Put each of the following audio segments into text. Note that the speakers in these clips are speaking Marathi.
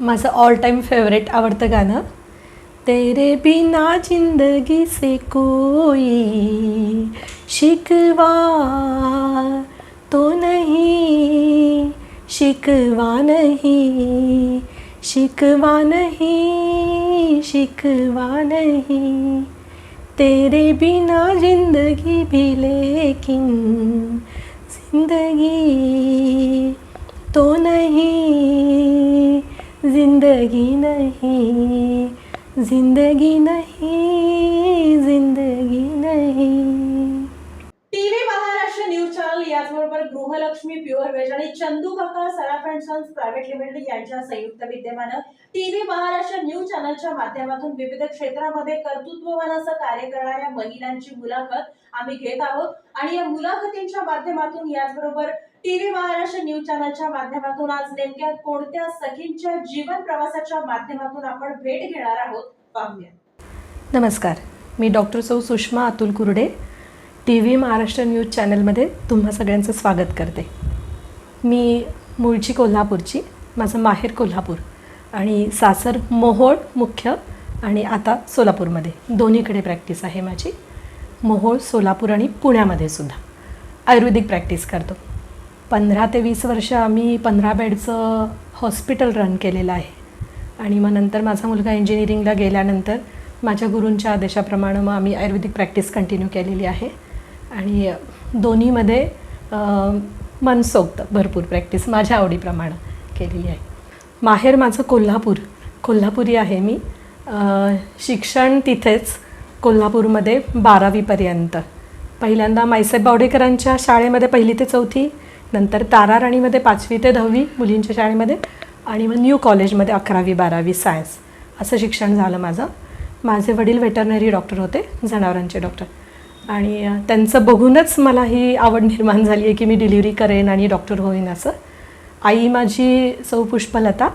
माझं ऑल टाईम फेवरेट आवडतं गाणं. तेरे बिना जिंदगी से कोई शिकवा तो नहीं शिकवा नहीं शिकवा नहीं शिकवा नहीं। तेरे बिना जिंदगी भी लेकिन जिंदगी तो नहीं। जिंदगी नाही जिंदगी नाही जिंदगी नाही. टीव्ही महाराष्ट्र न्यूज चॅनल याचबरोबर गृहलक्ष्मी प्युअर वेज आणि Chandu Kaka Saraf and sons private limited यांच्या संयुक्त विद्यमानं टीव्ही महाराष्ट्र न्यूज चॅनलच्या माध्यमातून विविध क्षेत्रामध्ये कर्तृत्ववान असं कार्य करणाऱ्या महिलांची मुलाखत आम्ही घेत आहोत. आणि या मुलाखतींच्या माध्यमातून याचबरोबर टीव्ही महाराष्ट्र न्यूज चॅनलच्या माध्यमातून आज नेमक्या कोणत्या सखींच्या जीवन प्रवासाच्या माध्यमातून आपण भेट घेणार आहोत पाहूया. नमस्कार मी डॉक्टर सौ Sushma Atul Kurde T V Maharashtra news चॅनलमध्ये तुम्हा सगळ्यांचं स्वागत करते. मी मूळची कोल्हापूरची माझं माहेर कोल्हापूर आणि सासर मोहोळ मुख्य आणि आता सोलापूरमध्ये. दोन्हीकडे प्रॅक्टिस आहे माझी. मोहोळ सोलापूर आणि पुण्यामध्ये सुद्धा. आयुर्वेदिक प्रॅक्टिस करतो. पंधरा ते वीस वर्ष आम्ही पंधरा बेडचं हॉस्पिटल रन केलेलं आहे. आणि मग नंतर माझा मुलगा इंजिनिअरिंगला गेल्यानंतर माझ्या गुरूंच्या आदेशाप्रमाणे मग आम्ही आयुर्वेदिक प्रॅक्टिस कंटिन्यू केलेली आहे. आणि दोन्हीमध्ये अं, मनसोक्त भरपूर प्रॅक्टिस माझ्या आवडीप्रमाणे केलेली आहे. माहेर माझं कोल्हापूर. कोल्हापुरी आहे मी. शिक्षण तिथेच कोल्हापूरमध्ये बारावीपर्यंत. पहिल्यांदा मायसाहेब बावडेकरांच्या शाळेमध्ये पहिली ते चौथी नंतर ताराराणीमध्ये पाचवी ते दहावी मुलींच्या शाळेमध्ये आणि मग न्यू कॉलेजमध्ये अकरावी बारावी सायन्स असं शिक्षण झालं माझं. माझे वडील वेटरनरी डॉक्टर होते जनावरांचे डॉक्टर. आणि त्यांचं बघूनच मला ही आवड निर्माण झाली आहे की मी डिलिव्हरी करेन आणि डॉक्टर होईन असं. आई माझी सौ पुष्पलता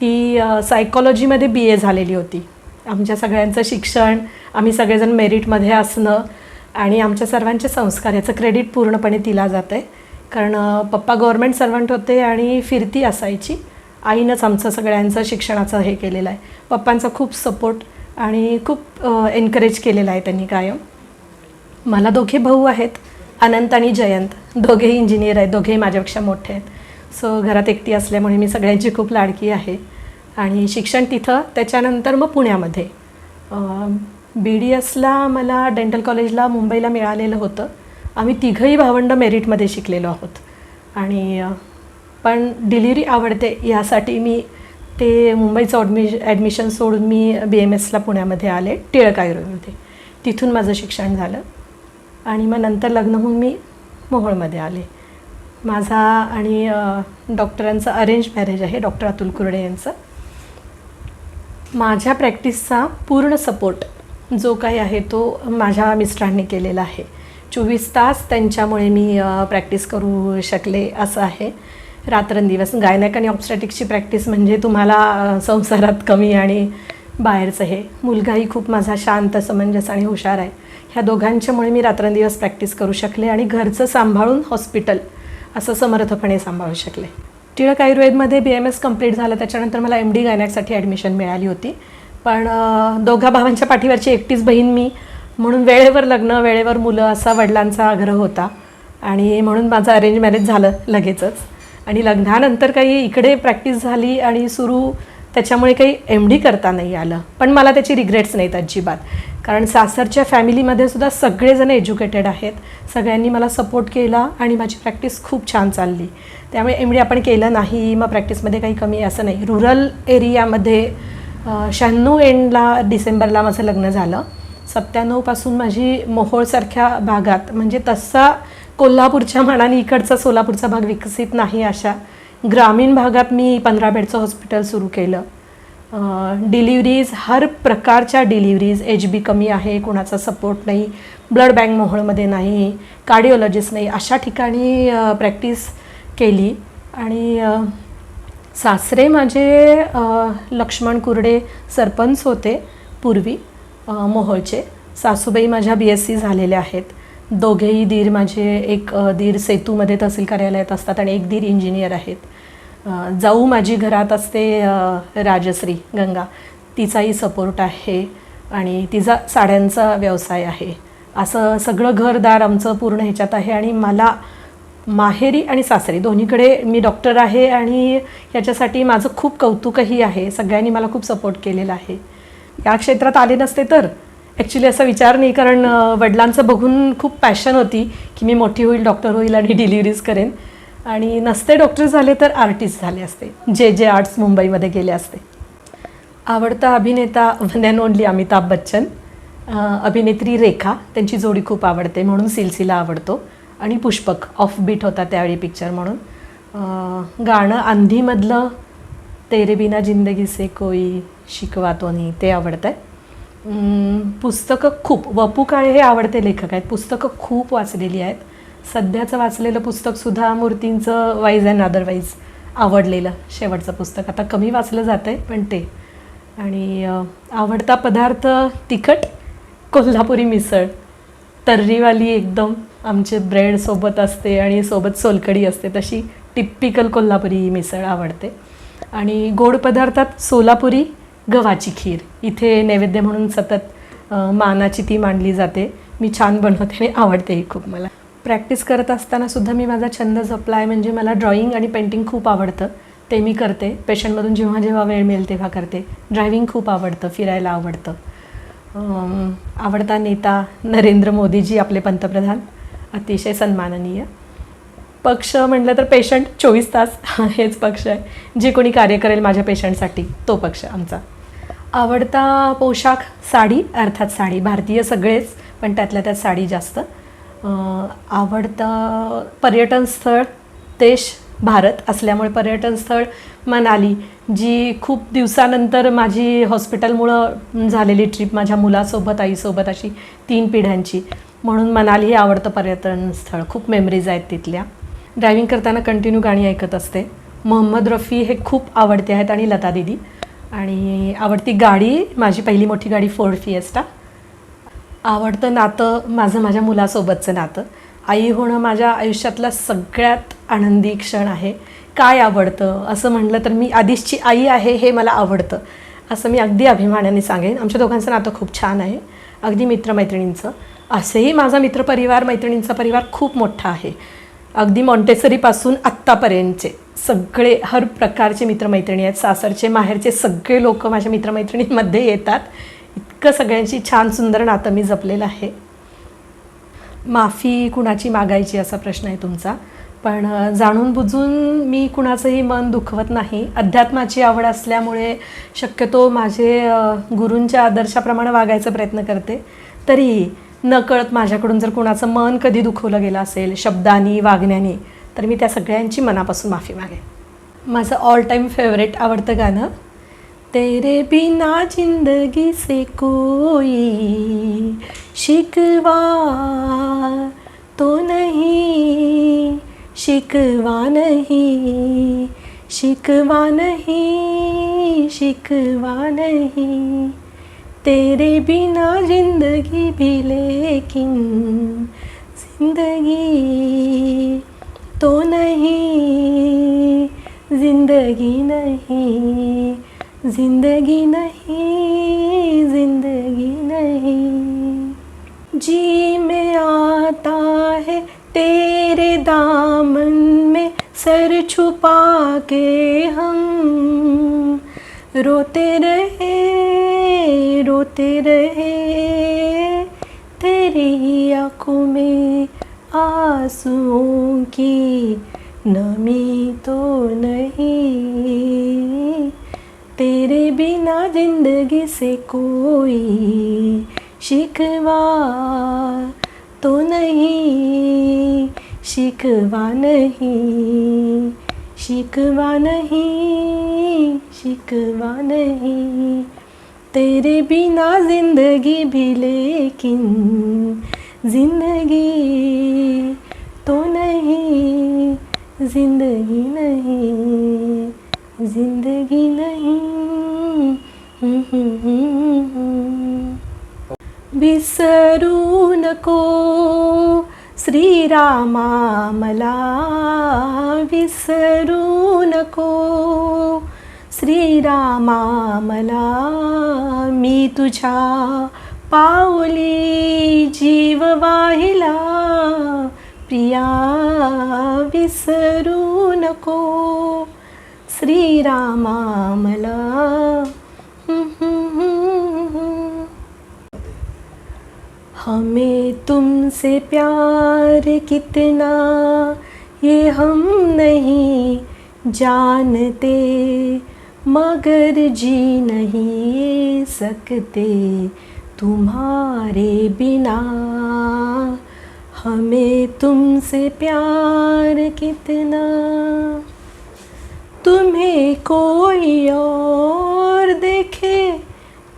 ती सायकॉलॉजीमध्ये बी ए झालेली होती. आमच्या सगळ्यांचं शिक्षण आम्ही सगळेजण मेरिटमध्ये असणं आणि आमच्या सर्वांचे संस्कार याचं क्रेडिट पूर्णपणे तिला जातं आहे कारण पप्पा गव्हर्मेंट सर्वंट होते आणि फिरती असायची. आईनंच आमचं सगळ्यांचं शिक्षणाचं हे केलेलं आहे. पप्पांचा खूप सपोर्ट आणि खूप एनकरेज केलेलं आहे त्यांनी कायम. मला दोघे भाऊ आहेत अनंत आणि जयंत. दोघेही इंजिनियर आहेत दोघेही माझ्यापेक्षा मोठे आहेत. सो घरात एकटी असल्यामुळे मी सगळ्यांची खूप लाडकी आहे. आणि शिक्षण तिथं त्याच्यानंतर मग पुण्यामध्ये. बी डी एसला मला डेंटल कॉलेजला मुंबईला मिळालेलं होतं. आम्ही तिघंही भावंड मेरिटमध्ये शिकलेलो आहोत. आणि पण डिलिव्हरी आवडते यासाठी मी ते मुंबईचं ॲडमिश ॲडमिशन सोडून मी बी एम एसला पुण्यामध्ये आले टिळक आयुर्वेदमध्ये. तिथून माझं शिक्षण झालं. आणि मग नंतर लग्न होऊन मी मोहोळमध्ये आले. माझा आणि डॉक्टरांचा डॉक्टरांचं अरेंज मॅरेज आहे डॉक्टर अतुल कुर्डे यांचं. माझ्या प्रॅक्टिसचा पूर्ण सपोर्ट जो काही आहे तो माझ्या मिस्टरांनी केलेला आहे. चोवीस तास त्यांच्यामुळे मी प्रॅक्टिस करू शकले असं आहे. रात्रंदिवस गायनाक आणि ऑब्स्टॅटिक्सची प्रॅक्टिस म्हणजे तुम्हाला संसारात कमी आणि बाहेरचं हे. मुलगाही खूप माझा शांत समंजस आणि हुशार आहे. ह्या दोघांच्यामुळे मी रात्रंदिवस प्रॅक्टिस करू शकले आणि घरचं सांभाळून हॉस्पिटल असं समर्थपणे सांभाळू शकले. टिळक आयुर्वेदमध्ये बी एम एस कंप्लीट झालं त्याच्यानंतर मला एम डी गायनॅकसाठी ॲडमिशन मिळाली होती. पण दोघा भावांच्या पाठीवरची एकटीच बहीण मी म्हणून वेळेवर लग्न वेळेवर मुलं असा वडिलांचा आग्रह होता. आणि म्हणून माझं अरेंज मॅरेज झालं लगेचच. आणि लग्नानंतर काही इकडे प्रॅक्टिस झाली आणि सुरू त्याच्यामुळे काही एम डी करता नाही आलं. पण मला त्याची रिग्रेट्स नाहीत अजिबात. कारण सासरच्या फॅमिलीमध्ये सुद्धा सगळेजण एज्युकेटेड आहेत. सगळ्यांनी मला सपोर्ट केला आणि माझी प्रॅक्टिस खूप छान चालली. त्यामुळे एम डी आपण केलं नाही. मग प्रॅक्टिसमध्ये काही कमी असं नाही. रुरल एरियामध्ये शहाण्णव एंडला डिसेंबरला माझं लग्न झालं. सत्त्याण्णवपासून माझी मोहोळसारख्या भागात म्हणजे तसा कोल्हापूरच्या म्हणाने इकडचा सोलापूरचा भाग विकसित नाही अशा ग्रामीण भागात मी पंधरा बेडचं हॉस्पिटल सुरू केलं. डिलिव्हरीज हर प्रकारच्या डिलिव्हरीज एच बी कमी आहे कोणाचा सपोर्ट नाही ब्लड बँक मोहोळमध्ये नाही कार्डिओलॉजिस्ट नाही अशा ठिकाणी प्रॅक्टिस केली. आणि सासरे माझे लक्ष्मण कुर्डे सरपंच होते पूर्वी. मोहोळचे. सासूबाई माझ्या बी एस सी झालेल्या आहेत. दोघेही दीर माझे एक दीर सेतूमध्ये तहसील कार्यालयात असतात आणि एक दीर इंजिनियर आहेत. जाऊ माझी घरात असते राजश्री गंगा. तिचाही सपोर्ट आहे आणि तिचा साड्यांचा व्यवसाय आहे. असं सगळं घरदार आमचं पूर्ण ह्याच्यात आहे आणि मला माहेरी आणि सासरी दोन्हीकडे मी डॉक्टर आहे आणि याच्यासाठी माझं खूप कौतुकही आहे. सगळ्यांनी मला खूप सपोर्ट केलेला आहे. या क्षेत्रात आले नसते तर. ॲक्च्युली असा विचार नाही कारण वडिलांचं बघून खूप पॅशन होती की मी मोठी होईल डॉक्टर होईल आणि डिलिव्हरीज करेन. आणि नसते डॉक्टर झाले तर आर्टिस्ट झाले असते. जे जे आर्ट्स मुंबईमध्ये गेले असते. आवडता अभिनेता one and only Amitabh Bachchan. अभिनेत्री रेखा त्यांची जोडी खूप आवडते म्हणून सिलसिला आवडतो. आणि पुष्पक ऑफ बीट होता त्यावेळी पिक्चर म्हणून. गाणं आंधीमधलं तेरे बिना जिंदगी से कोई शिकवा तो ते आवडतं आहे पुस्तकं खूप वपू काळे हे आवडते लेखक आहेत. पुस्तकं खूप वाचलेली आहेत. सध्याचं वाचलेलं पुस्तकसुद्धा मूर्तींचं वाईज अँड अदरवाईज आवडलेलं शेवटचं पुस्तक. आता कमी वाचलं जातं आहे पण ते. आणि आवडता पदार्थ तिखट कोल्हापुरी मिसळ. तर्रीवाली एकदम आमचे ब्रेड सोबत असते आणि सोबत सोलकडी असते तशी टिपिकल कोल्हापुरी मिसळ आवडते. आणि गोड पदार्थात सोलापुरी गव्हाची खीर. इथे नैवेद्य म्हणून सतत मानाची ती मांडली जाते. मी छान बनवते आणि आवडतेही खूप मला. प्रॅक्टिस करत असताना सुद्धा मी माझा छंद जपला आहे म्हणजे मला ड्रॉईंग आणि पेंटिंग खूप आवडतं. ते मी करते. पेशंटमधून जेव्हा जेव्हा वेळ मिळेल तेव्हा करते. ड्रायव्हिंग खूप आवडतं. फिरायला आवडतं. आवडता नेता नरेंद्र मोदीजी आपले पंतप्रधान. अतिशय सन्माननीय. पक्ष म्हटलं तर पेशंट चोवीस तास. हेच पक्ष आहे. जे कोणी कार्य करेल माझ्या पेशंटसाठी तो पक्ष आमचा. आवडता पोशाख साडी अर्थात साडी भारतीय सगळेच पण त्यातल्या त्यात साडी जास्त. आवडतं पर्यटन स्थळ देश भारत असल्यामुळे पर्यटन स्थळ मनाली जी खूप दिवसानंतर माझी हॉस्पिटलमुळं झालेली ट्रीप माझ्या मुलासोबत आईसोबत अशी तीन पिढ्यांची. म्हणून मनाली हे आवडतं पर्यटन स्थळ. खूप मेमरीज आहेत तिथल्या. ड्रायव्हिंग करताना कंटिन्यू गाणी ऐकत असते. मोहम्मद रफी हे खूप आवडते आहेत आणि लता दिदी. आणि आवडती गाडी माझी पहिली मोठी गाडी फोर्ड फिएस्टा आवडतं नातं माझं माझ्या मुलासोबतचं नातं. आई होणं माझ्या आयुष्यातला सगळ्यात आनंदी क्षण आहे. काय आवडतं? असं म्हटलं तर मी आधीची आई आहे हे मला आवडतं. असं मी अगदी अभिमानाने सांगेन. आमच्या दोघांचं नातं खूप छान आहे. अगदी मित्रमैत्रिणींचं. असेही माझा मित्रपरिवार मैत्रिणींचा परिवार खूप मोठा आहे. अगदी मॉन्टेसरीपासून आत्तापर्यंतचे. सगळे हर प्रकारचे मित्रमैत्रिणी आहेत. सासरचे माहेरचे सगळे लोक माझ्या मित्रमैत्रिणींमध्ये येतात. इतकं सगळ्यांची छान सुंदर नातं मी जपलेलं आहे. माफी कुणाची मागायची असा प्रश्न आहे तुमचा. पण जाणून बुजून मी कुणाचंही मन दुखवत नाही. अध्यात्माची आवड असल्यामुळे शक्यतो माझे गुरूंच्या आदर्शाप्रमाणे वागायचा प्रयत्न करते. तरीही नकळत माझ्याकडून जर कुणाचं मन कधी दुखवलं गेलं असेल शब्दानी वागण्याने तर मी त्या सगळ्यांची मनापासून माफी मागेन. माझं ऑल टाईम फेवरेट आवडतं गाणं तेरे बिना जिंदगी से कोई शिकवा तो नहीं शिकवा नहीं शिकवा नहीं शिकवा नहीं तेरे बिना जिंदगी भी लेकिन जिंदगी ज़िंदगी नहीं ज़िंदगी नहीं ज़िंदगी नहीं। जी में आता है तेरे दामन में, सर छुपा के हम। रोते रहे रोते रहे, तेरी आँखों में आंसुओं की नमी तो नहीं. तेरे बिना जिंदगी से कोई शिकवा तो नहीं. शिकवा नहीं. शिकवा नहीं. शिकवा नहीं. तेरे बिना जिंदगी भी लेकिन जिंदगी तो नहीं. जिंदगी नहीं जिंदगी नहीं. विसरू नको श्रीरामा मला विसरू नको श्रीरामा मला मी तुझ्या पावली जीव वाहिला. प्रिया विसरू नको। श्रीरामा मला हमें तुमसे प्यार कितना, ये हम नहीं जानते। मगर जी नहीं सकते तुम्हारे बिना। हमें तुमसे प्यार कितना? तुम्हें कोई और देखे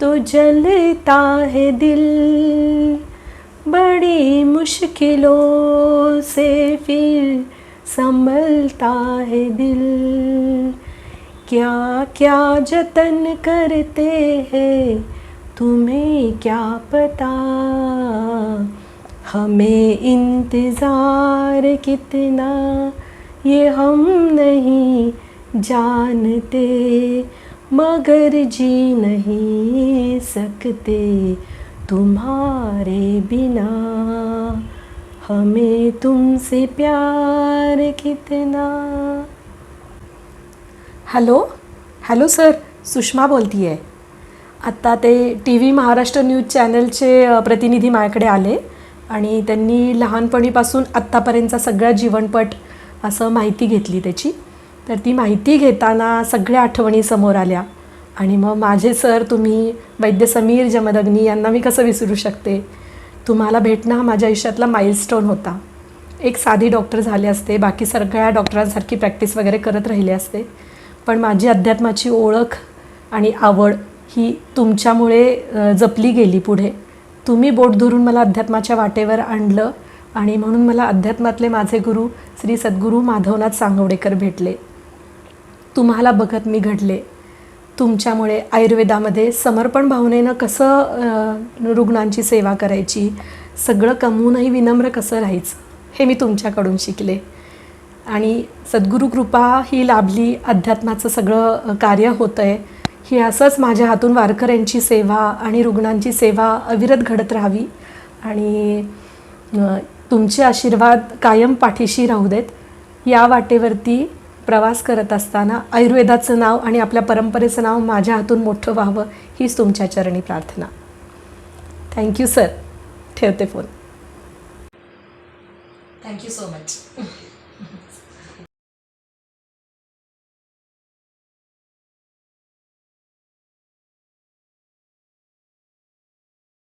तो जलता है दिल। बड़ी मुश्किलों से फिर संभलता है दिल। क्या क्या जतन करते हैं, तुम्हें क्या पता? हमें इंतज़ार कितना, ये हम नहीं जानते। मगर जी नहीं सकते तुम्हारे बिना। हमें तुमसे प्यार कितना। हॅलो? हॅलो सर, सुषमा बोलती आहे आत्ता ते टी व्ही महाराष्ट्र न्यूज़ चॅनलचे प्रतिनिधी माझ्याकडे आले। आणि त्यांनी लहानपणीपासून आत्तापर्यंतचा सगळा जीवनपट असं माहिती घेतली त्याची. तर ती माहिती घेताना सगळ्या आठवणी समोर आल्या. आणि मग माझे सर तुम्ही वैद्य समीर जमदग्नी यांना मी कसं विसरू शकते? तुम्हाला भेटणं हा माझ्या आयुष्यातला माइलस्टोन होता. एक साधी डॉक्टर झाले असते बाकी सगळ्या डॉक्टरांसारखी प्रॅक्टिस वगैरे करत राहिले असते. पण माझी अध्यात्माची ओळख आणि आवड ही तुमच्यामुळे जपली गेली पुढे. तुम्ही बोट धरून मला अध्यात्माच्या वाटेवर आणलं आणि म्हणून मला अध्यात्मातले माझे गुरु श्री सद्गुरू माधवनाथ सांगवडेकर भेटले. तुम्हाला बघत मी घडले. तुमच्यामुळे आयुर्वेदामध्ये समर्पण भावनेनं कसं रुग्णांची सेवा करायची सगळं कमवूनही विनम्र कसं राहायचं हे मी तुमच्याकडून शिकले. आणि सद्गुरू कृपा ही लाभली अध्यात्माचं सगळं कार्य होतं आहे ही असंच माझ्या हातून वारकऱ्यांची सेवा आणि रुग्णांची सेवा अविरत घडत राहावी. आणि तुमचे आशीर्वाद कायम पाठीशी राहू देत. या वाटेवरती प्रवास करत असताना आयुर्वेदाचं नाव आणि आपल्या परंपरेचं नाव माझ्या हातून मोठं व्हावं हीच तुमच्या चरणी प्रार्थना. थँक्यू सर ठेवते phone thank you so much